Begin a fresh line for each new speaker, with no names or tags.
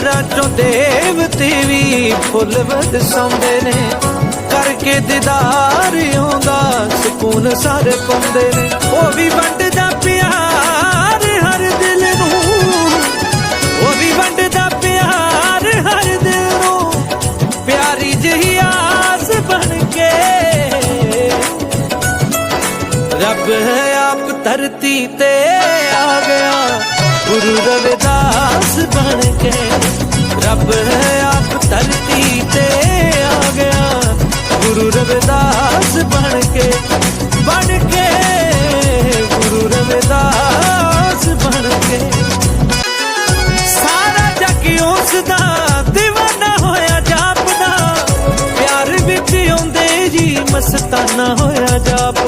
ਅੰਬਰਾਂ ਚੋਂ ਦੇਵਤੇ ਵੀ ਫੁੱਲ ਵਰਸਾਉਂਦੇ ਨੇ। ਕਰਕੇ ਦਿਦਾਰ ਆਉਂਦਾ, ਸਕੂਨ ਸਾਰੇ ਪਾਉਂਦੇ ਨੇ। ਉਹ ਵੀ ਵੰਡਦਾ ਪਿਆਰ ਹਰ ਦਿਲ ਨੂੰ। ਉਹ ਵੀ ਵੰਡਦਾ ਪਿਆਰ ਹਰ ਦਿਲ ਨੂੰ। ਪਿਆਰੀ ਜਿਹੀ ਆਸ ਬਣ ਕੇ। ਰੱਬ ਹੈ ਆਪ ਧਰਤੀ ਤੇ ਆ ਗਿਆ। ਗੁਰੂ ਰਵਿਦਾਸ ਬਣ ਕੇ ਰੱਬ ਆਪ ਧਰਤੀ ਤੇ ਆ ਗਿਆ। ਗੁਰੂ ਰਵਿਦਾਸ ਬਣ ਕੇ ਬਣ ਕੇ, ਗੁਰੂ ਰਵਿਦਾਸ ਬਣ ਕੇ। ਸਾਰਾ ਜੱਗ ਉਸ ਦਾ دیਵਾਨਾ ਹੋਇਆ ਜਾਪਦਾ। ਪਿਆਰ ਵਿੱਚ ਆਉਂਦੇ ਜੀ ਮਸਤਾਨਾ ਹੋਇਆ ਜਾਪ